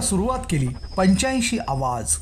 पाहायला सुरुवात केली पंच्याऐंशी आवाज.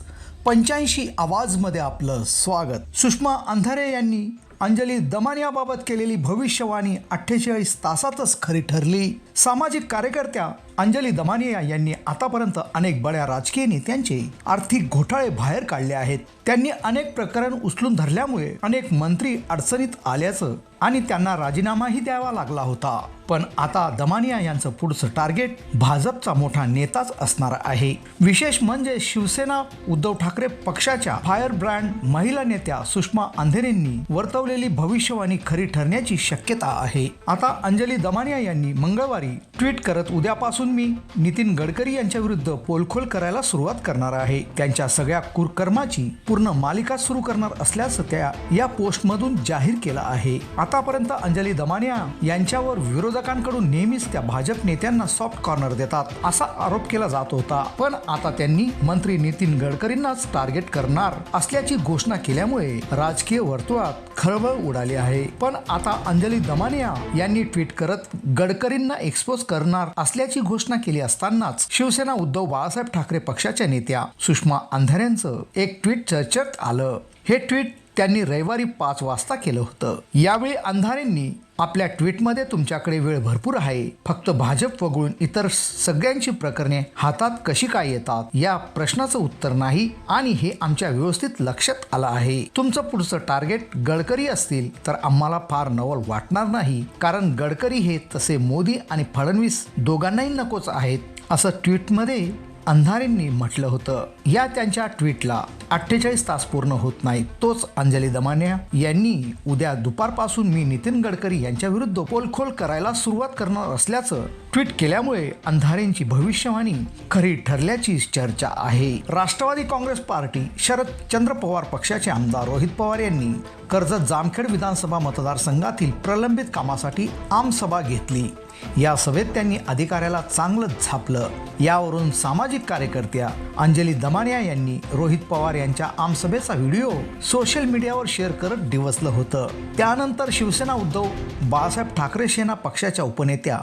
पंच्याऐंशी आवाजमध्ये आपलं स्वागत. सुषमा अंधारे यांनी अंजली दमानियाबाबत केलेली भविष्यवाणी अठ्ठेचाळीस तासातच खरी ठरली. सामाजिक कार्यकर्त्या अंजली दमानिया यांनी आतापर्यंत अनेक बड्या राजकीय नेत्यांचे आर्थिक घोटाळे बाहेर काढले आहेत. त्यांनी अनेक प्रकरण उचलून धरल्यामुळे अनेक मंत्री अडचणीत आल्याचं आणि त्यांना राजीनामाही द्यावा लागला होता. पण आता दमानिया यांचं पुढचं टार्गेट भाजपचा मोठा नेताच असणार आहे. विशेष म्हणजे शिवसेना उद्धव ठाकरे पक्षाच्या फायर ब्रँड महिला नेत्या सुषमा अंधेरेंनी वर्तवलेली भविष्यवाणी खरी ठरण्याची शक्यता आहे. आता अंजली दमानिया यांनी मंगळवारी ट्विट करत उद्यापासून मी नितीन गडकरी यांच्या विरुद्ध पोलखोल करायला सुरुवात करणार आहे. त्यांच्या सगळ्या कुरकर्माची पूर्ण मालिका सुरू करणार असल्याचं त्या या पोस्टमधून जाहीर केलं आहे. आतापर्यंत अंजली दमानिया यांच्यावर विरोधकांकडून नेहमीच त्या भाजप नेत्यांना सॉफ्ट कॉर्नर देतात असा आरोप केला जात होता. पण आता त्यांनी मंत्री नितीन गडकरींनाच टार्गेट करणार असल्याची घोषणा केल्यामुळे राजकीय वर्तुळात खळबळ उडाली आहे. पण आता अंजली दमानिया यांनी ट्विट करत गडकरींना एक्सपोज करणार असल्याची घोषणा घोषणा केली असतानाच शिवसेना उद्धव बाळासाहेब ठाकरे पक्षाच्या नेत्या सुषमा अंधाऱ्यांचं एक ट्विट चर्चेत आलं. हे ट्विट त्यांनी रविवारी पाच वाजता केलं होतं. यावेळी अंधारेंनी आपल्या ट्विटमध्ये तुमच्याकडे वेळ भरपूर आहे. फक्त भाजप वगळून इतर सगळ्यांची प्रकरणे हातात कशी काय येतात? या प्रश्नाचं उत्तर नाही आणि हे आमच्या व्यवस्थित लक्षात आलं आहे. तुमचं पुढचं टार्गेट गडकरी असतील तर आम्हाला फार नवल वाटणार नाही. कारण गडकरी हे तसे मोदी आणि फडणवीस दोघांनाही नकोच आहेत असं ट्विटमध्ये अंधारेंनी म्हटलं होतं. या त्यांच्या ट्विटला अठ्ठेचाळीस तास पूर्ण होत नाही तोच अंजली दमानिया यांनी उद्या दुपारपासून मी नितीन गडकरी यांच्या विरुद्ध पोलखोल करायला सुरुवात करणार असल्याचं ट्विट केल्यामुळे अंधारेंची भविष्यवाणी खरी ठरल्याची चर्चा आहे. राष्ट्रवादी काँग्रेस पार्टी शरद चंद्र पवार पक्षाचे आमदार रोहित पवार यांनी कर्जत जामखेड विधानसभा मतदारसंघातील प्रलंबित कामासाठी आमसभा घेतली. या सभेत त्यांनी अधिकाऱ्याला चांगलं झापलं. यावरून सामाजिक कार्यकर्त्या अंजली दमानिया यांनी रोहित पवार यांच्या आमसभेचा व्हिडिओ सोशल मीडियावर शेअर करत डिवसलं होतं. त्यानंतर शिवसेना उद्धव बाळासाहेब ठाकरे सेना पक्षाच्या उपनेत्या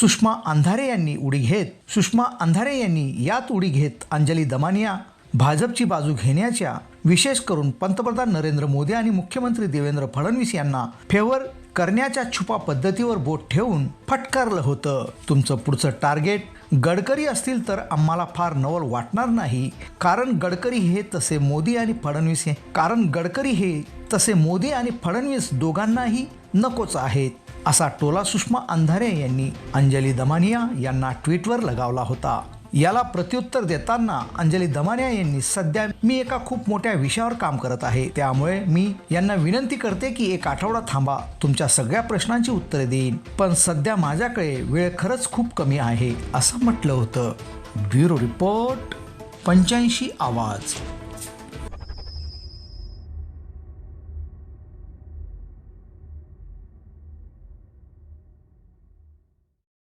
सुषमा अंधारे यांनी उडी घेत सुषमा अंधारे यांनी यात उडी घेत अंजली दमानिया भाजपची बाजू घेण्याच्या विशेष करून पंतप्रधान नरेंद्र मोदी आणि मुख्यमंत्री देवेंद्र फडणवीस यांना फेवर करण्याच्या छुपा पद्धतीवर बोट ठेवून फटकारलं होतं. तुमचं पुढचं टार्गेट गडकरी असतील तर आम्हाला फार नवल वाटणार नाही. कारण गडकरी हे तसे मोदी आणि फडणवीस हे कारण गडकरी हे तसे मोदी आणि फडणवीस दोघांनाही नकोच आहेत असा टोला सुषमा अंधारे यांनी अंजली दमानिया यांना ट्विटवर लगावला होता. याला प्रत्युत्तर देताना अंजली दमानिया यांनी सध्या मी एका खूप मोठ्या विषयावर काम करत आहे. त्यामुळे मी यांना विनंती करते की एक आठवडा थांबा. तुमच्या सगळ्या प्रश्नांची उत्तरे देईन. पण सध्या माझ्याकडे वेळ खरंच खूप कमी आहे असं म्हटलं होतं. ब्युरो रिपोर्ट पंच्याऐंशी आवाज.